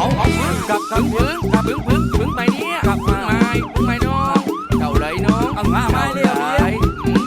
เอาเอาพึ่งกลับกลับพึ่งกลับพึ่งพึ่งพึ่งไปเนี่ยกลับพึ่งไม้พึ่งไม้น้องเจ้าเลยน้องเอามาไม้เลย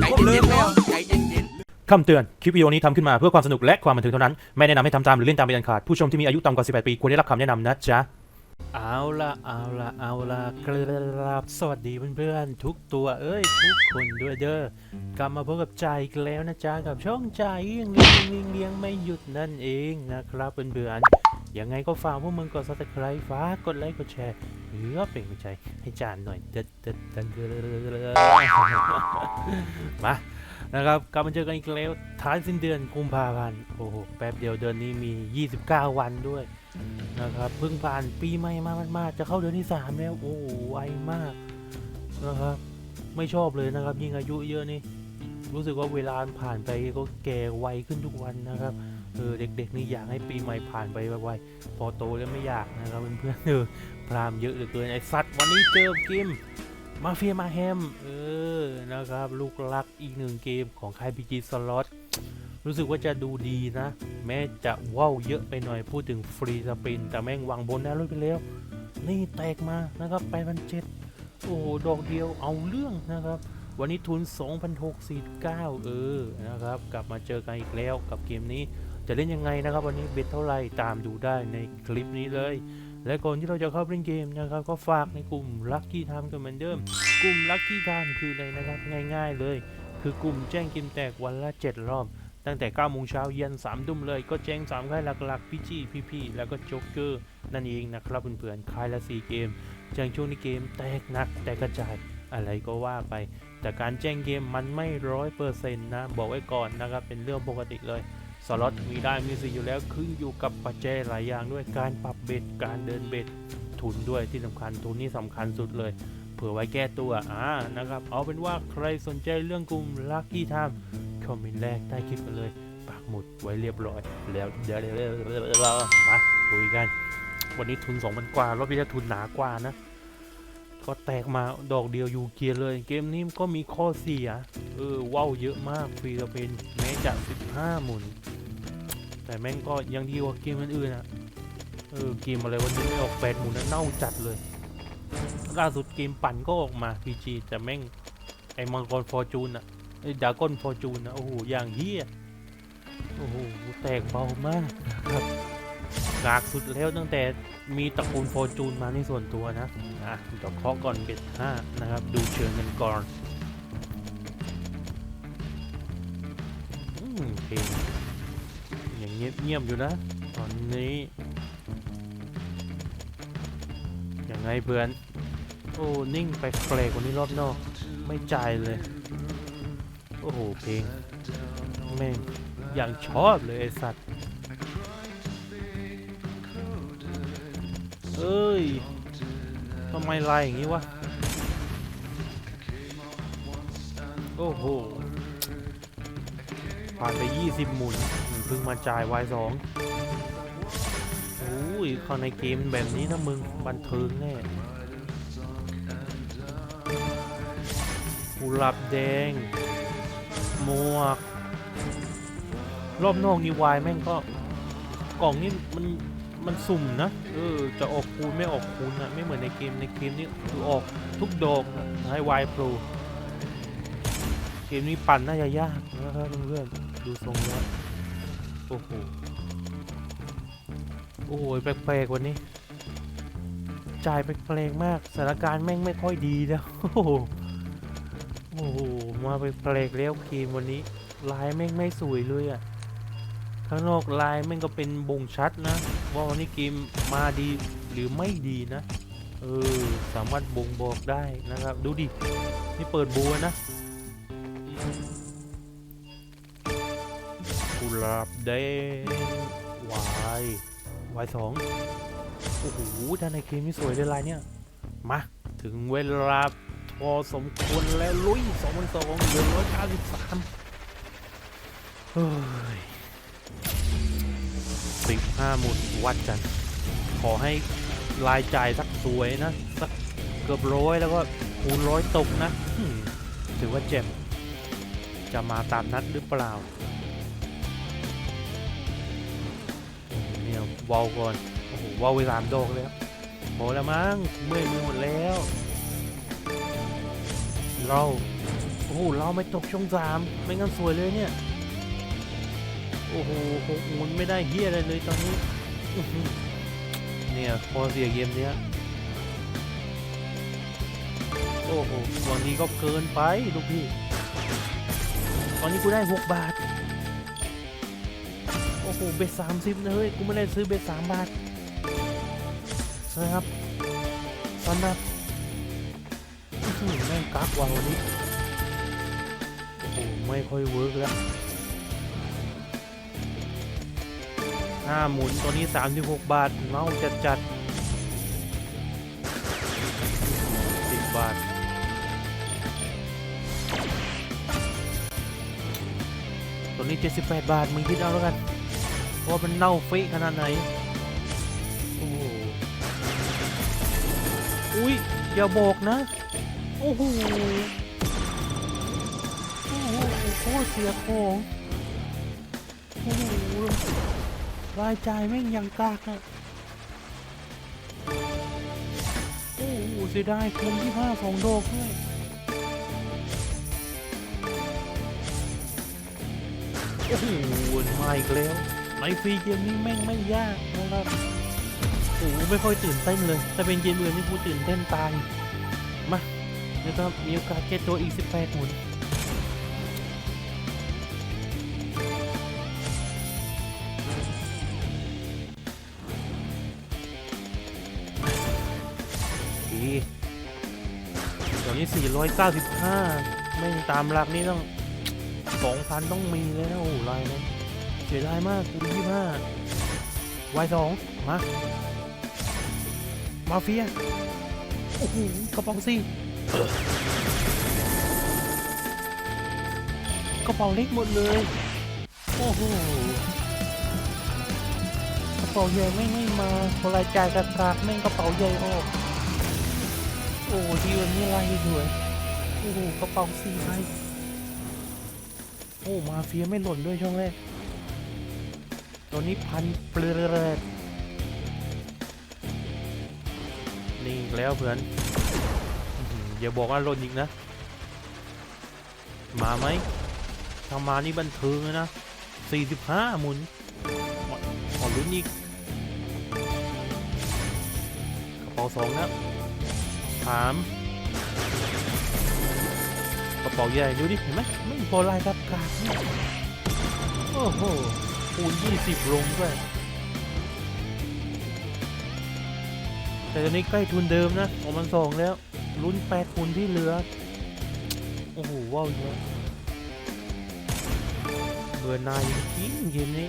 ใจเย็นๆแล้วใจเย็นๆคำเตือน คลิปวิดีโอนี้ทำขึ้นมาเพื่อความสนุกและความบันเทิงเท่านั้น ไม่แนะนำให้ทำตามหรือเล่นตามเป็นอันขาด ผู้ชมที่มีอายุต่ำกว่า 18 ปีควรได้รับคำแนะนำนะจ๊ะเอาละเอาละเอาละครับสวัสดีเพื่อนๆ ทุกตัวเอ้ย ทุกคนด้วยเด้อกลับมาพบกับใจอีกแล้วนะจ๊ะ กับช่องใจเลี้ยงเลี้ยงเลี้ยงเลี้ยงไม่หยุดนั่นเองนะครับเพื่อนๆ ยังไงก็ฝากพวกมึงกด subscribe ฝากกดไลค์กดแชร์เพื่อเป็นกำลังใจให้จานหน่อยเด็ดเด็ดเด็ดเด็ดมานะครับกลับมาเจอกันอีกแล้วท้ายสิ้นเดือนกุมภาพันธ์โอ้โหแป๊บเดียวเดือนนี้มี 29 วันด้วยนะครับเพิ่งผ่านปีใหม่มามากๆจะเข้าเดือนที่ 3 แล้วโอ้โหไวมากนะครับไม่ชอบเลยนะครับยิ่งอายุเยอะนี่รู้สึกว่าเวลาผ่านไปก็แก่ไวขึ้นทุกวันนะครับ เออเด็กๆ นี่อยากให้ปีใหม่ผ่านไปไวๆพอโตแล้วไม่อยากนะครับเพื่อนๆเออพรามเยอะเหลือเกินไอ้สัตว์วันนี้เจอเกมมาเฟียมาแฮมเออนะครับลูกรักอีกหนึ่งเกมของค่าย PG Slot รู้สึกว่าจะดูดีนะ แม้จะว้าวเยอะไปหน่อยพูดถึงฟรีสปิน แต่แม่งวางบนหน้ารถไปแล้ว นี่แตกมานะครับไปพันเจ็ดโอ้โหดอกเดียวเอาเรื่องนะครับวันนี้ทุน 2,649 เออ นะครับ กลับมาเจอกันอีกแล้วกับเกมนี้ จะเล่นยังไงนะครับ วันนี้เบ็ดเท่าไหร่ตามดูได้ในคลิปนี้เลย และก่อนที่เราจะเข้าเล่นเกมนะครับ ก็ฝากในกลุ่ม Lucky Time กันเหมือนเดิม กลุ่ม Lucky Time คืออะไรนะครับง่าย ๆเลย คือกลุ่มแจ้งเกมแตกวันละ 7 รอบ ตั้งแต่9โมงเช้าเย็น3ทุ่มเลยก็แจ้ง3ค่ายหลักๆพี่จี้พี่ๆแล้วก็โจ๊กเกอร์นั่นเองนะครับเพื่อนๆค่ายละ4เกมแจ้งช่วงนี้เกมแตกหนักแตกกระจายอะไรก็ว่าไป แต่การแจ้งเกมมันไม่ร้อยเปอร์เซ็นต์นะ บอกไว้ก่อนนะครับ เป็นเรื่องปกติเลย สล็อตมีได้มีสิอยู่แล้วขึ้นอยู่กับปัจจัยหลายอย่างด้วยการปรับเบ็ดการเดินเบ็ดทุนด้วยที่สำคัญทุนนี่สำคัญสุดเลย เผื่อไว้แก้ตัวอ่านะครับ เอาเป็นว่าใครสนใจเรื่องกลุ่ม Lucky Time คอมเมนต์แรกใต้คลิปกันเลยปักหมุดไว้เรียบร้อย แล้วเดี๋ยวเดี๋ยวเรามาคุยกัน วันนี้ทุน2,000กว่ารอบที่แล้วทุนหนากว่านะก็แตกมาดอกเดียวอยู่เกียร์เลย เกมนี้ก็มีข้อเสีย เออว้าวเยอะมากฟรีจะเป็นแม้จะ 15 หมุน แต่แม่งก็ยังดีกว่าเกมอื่นๆอะเออเกมอะไรวันนี้ไม่ออกแปดหมุนนะเน่าจัดเลยล่าสุดเกมปั่นก็ออกมา PG แต่แม่งไอ้มังกรฟอร์จูนอะไอ้ดากอนฟอร์จูนอะโอ้โหอย่างเฮียโอ้โหแตกเบามากครับกากสุดแล้วตั้งแต่มีตระกูลฟอร์จูนมาในส่วนตัวนะอะเดี๋ยวเคาะก่อนเบ็ดห้านะครับ ดูเชิญกันก่อนอืมเพลงอย่าง เงียบเงียบๆอยู่นะ ตอนนี้ ยังไงเพื่อน โอ้ นิ่งไปแปลกกว่านี้รอบนอก ไม่ใจเลย โอ้โห เพลง แม่ง อย่างชอบเลยไอสัตว์ เอ้ย ทำไมลายอย่างนี้วะ โอ้โหผ่านไป 20 หมุน เพิ่งมาจ่ายวายสองโอ้ยเข้าในเกมแบบนี้นะมึง บันเทิงแน่กุหลาบแดงหมวก รอบนอกนี่วายแม่งก็ กล่องนี่มันมันสุ่มนะเออจะออกคูณไม่ออกคูณนะไม่เหมือนในเกมในเกมนี่คือออกทุกดอกนะให้วายโปรเกมนี้ปั่นน่าจะยากนะครับเพื่อนๆดูทรงแล้ว โอ้โห โอ้โหแปลกๆวันนี้ จ่ายแปลกๆมากสถานการณ์แม่งไม่ค่อยดีแล้ว โอ้โห โอ้โห มาแปลกๆแล้วเกมวันนี้ลายแม่งไม่สวยเลยอะข้างนอกลายแม่งก็เป็นบ่งชัดนะ ว่าวันนี้เกมมาดีหรือไม่ดีนะ เออ สามารถบ่งบอกได้นะครับ ดูดิ นี่เปิดบัวนะ กุหลาบแดวายวายสองโอ้โหด้านในเกมนี่สวยเลยลายเนี่ย มา ถึงเวลาพอสมควรแล้วลุยสองพันสองเหลือร้อยเก้าสิบสามเฮ้ยสิบห้าหมุดวัดกัน ขอให้รายจ่ายสักสวยนะ สักเกือบร้อยแล้วก็คูณร้อยตกนะ ถือว่าเจ็บ จะมาตามนัดหรือเปล่า เนี่ยเวาก่อน โอ้โหว้าวไปสามดอกแล้วพอแล้วมั้งเมื่อยมือหมดแล้ว เราโอ้โหเราไม่ตกช่องสามไม่งั้นสวยเลยเนี่ย โอ้โหหกหมุนไม่ได้เฮียอะไรเลยตอนนี้เนี่ยพอเสียเกมเนี้ยโอ้โหบางทีก็เกินไปลูกพี่ ตอนนี้กูได้หกบาท โอ้โหเบ็ดสามสิบนะเฮ้ยกูไม่ได้ซื้อเบ็ดสามบาทนะครับสำหรับหือแม่งกักว่ะวันนี้โอ้โหไม่ค่อยเวิร์กแล้วห้าหมุนตัวนี้ 36 บาทเมาจัดจัดสิบบาทตัวนี้ 78 บาทมึงคิดเอาแล้วกัน ว่ามันเน่าฟะขนาดไหน โอ้โหอุ้ยอย่าบอกนะ โอ้โห โอ้โหโคตรเสียของโอ้โหรายจ่ายแม่งยังกากอะโอ้โหเสียดายคุมที่ห้าสองดอกด้วยโอ้โหมาอีกแล้ว ในฟรีเกมนี้แม่งไม่ยากนะครับโอ้ไม่ค่อยตื่นเต้นเลย แต่เป็นเกมอื่นนี่กูตื่นเต้นตายมาแล้วก็มีโอกาสแก้ตัวอีก 18หมุนดีตอนนี้ 495 ไม่งตามหลักนี่ต้องสองพันต้องมีเลยนะโอ้โหลายนั้น เสียดายมากกูยี่ห้าวายสองมา มาเฟีย โอ้โหกระเป๋าสิกระเป๋าเล็กหมดเลย โอ้โหกระเป๋าใหญ่ไม่ไม่มาพอรายจ่ายกระตากแม่งกระเป๋าใหญ่ออก โอ้ดีวันนี้ลายสวยโอ้โหกระเป๋าสี่ใบโอ้มาเฟียไม่หล่นด้วยช่วงแรก ตัวนี้พันเปลือยนี่อีกแล้วเพื่อนอย่าบอกว่าหล่นอีกนะ มาไหมถ้ามานี่บันเทิงเลยนะ 45 หมุนขอลุ้นอีกกระเป๋าสองนะสามกระเป๋าใหญ่ดูดิ เห็นไหมไม่พอลายกับกากนี่โอ้โห คูณ 20 ลงด้วย แต่ตอนนี้ใกล้ทุนเดิมนะของมันสองแล้ว ลุ้น8คูณที่เหลือ โอ้โหว้าวเยอะเบื่อนายจริงๆเกมนี้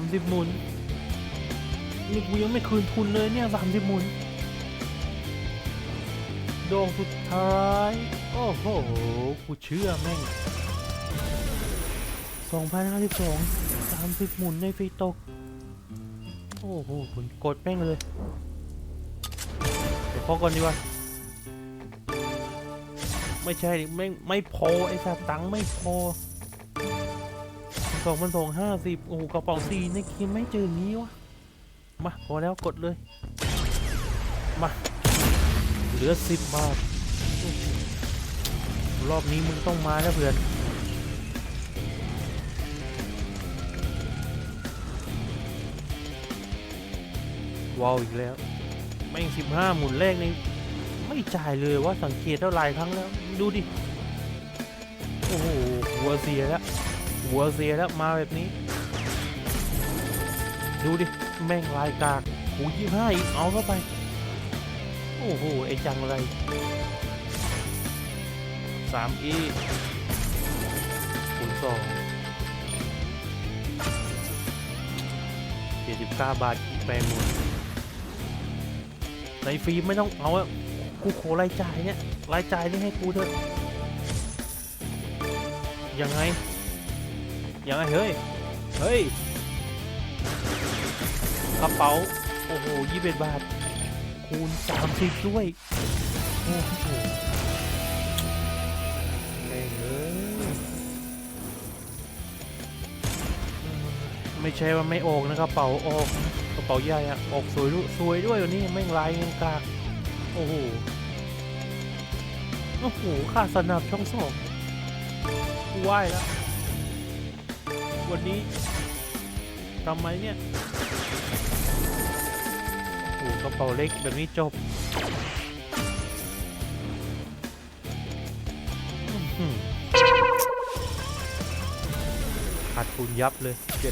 30หมุนนี่กูยังไม่คืนทุนเลยเนี่ยสามสิบหมุน โดงสุดท้าย โอ้โห กูเชื่อแม่งสองพันห้าสิบสองสามสิบหมุนในฟรีตก โอ้โหผลกดแม่งเลย เดี๋ยวพอก่อนดีกว่า ไม่ใช่ ไม่ไม่พอ ไอ้สัตว์ตังไม่พอ สองพันสองห้าสิบโอ้โหกระเป๋าสีในเกมไม่เจองนี้วะ มาพอแล้วกดเลย มา เหลือสิบบาท รอบนี้มึงต้องมาแล้วเพื่อนว้าวอีกแล้วแม่งสิบห้าหมุนแรกนี่ไม่จ่ายเลยว่าสังเกตเท่าหลายครั้งแล้ว ดูดิ โอ้โหหัวเสียแล้ว หัวเสียแล้วมาแบบนี้ ดูดิ แม่งลายกากหูยี่ห้าอีกเอาเข้าไป โอ้โห ไอจังไรสามอีศูนย์สองเจ็ดสิบเก้าบาทแปลงหมดในฟรีไม่ต้องเอาอะกูขอรายจ่ายเนี่ยรายจ่ายนี่ให้กูเถอะยังไง ยังไงเฮ้ย เฮ้ยกระเป๋า โอ้โหยี่สิบบาท คูณสามสิบด้วย โอ้โหแม่เอ้ยไม่ใช่ว่าไม่ออกนะกระเป๋าออกกระเป๋าใหญ่อะออกสวยด้วยสวยด้วยวันนี้แม่งลายเงินกากโอ้โหโอ้โหค่าสนับช่องสองกูไหวแล้ว วันนี้ทำไมเนี่ยโอ้กระเป๋าเล็กแบบนี้จบขาดทุนยับเลย 799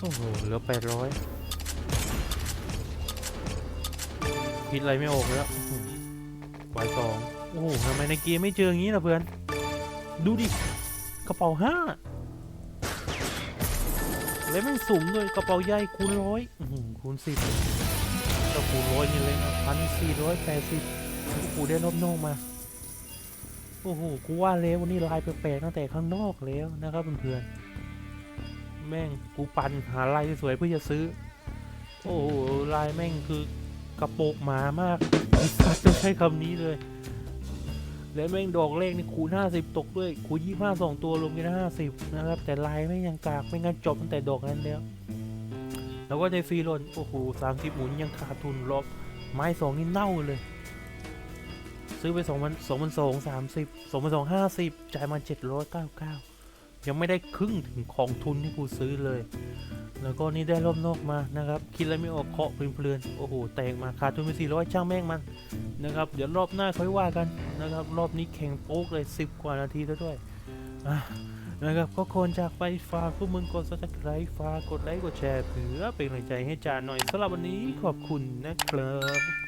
โอ้โห เหลือ 800 คิดอะไรไม่ออกแล้ววายสอง โอ้โหทำไมในเกมไม่เจออย่างนี้ล่ะเพื่อน ดูดิ กระเป๋าห้าแล้วมันสุ่มด้วยกระเป๋าใหญ่คูณร้อยคูณสิบก็คูณร้อยนี่เลยนะพันสี่ร้อยแปดสิบกูได้รอบนอกมา โอ้โห กูว่าแล้ววันนี้ลายแปลกๆตั้งแต่ข้างนอกแล้วนะครับเพื่อนๆแม่งกูปั่นหาลายสวยเพื่อจะซื้อ โอ้โหลายแม่งคือกระโปงหมามากต้องใช้คำนี้เลย แล้วแม่งดอกเลขนี่คูณ50 ตกด้วย คูณ25สองตัวรวมกัน50 นะครับ แต่ลายไม่ยังกากไม่งั้นจบตั้งแต่ดอกนั้นแล้ว แล้วก็ในฟรีโลนโอ้โห30 หมุนยังขาดทุนรอบไม้สองนี่เน่าเลย ซื้อไป2 0 0 2 2 30 2 2 50 จ่ายมา 799 ยังไม่ได้ครึ่งถึงของทุนที่กูซื้อเลย แล้วก็นี่ได้รอบนอกมานะครับ คิดอะไรไม่ออกเคาะเพลินๆโอ้โห แตกมาขาดทุนไป400ช่างแม่งมันนะครับ เดี๋ยวรอบหน้าค่อยว่ากันนะครับ รอบนี้แข่งโป๊กเลย 10 กว่านาทีแล้วด้วยนะครับก็ควรจากไปฝากพวกมึงกด subscribe ฝากกดไลค์กดแชร์เพื่อเป็นกำลังใจให้จานหน่อยสำหรับวันนี้ขอบคุณนะครับ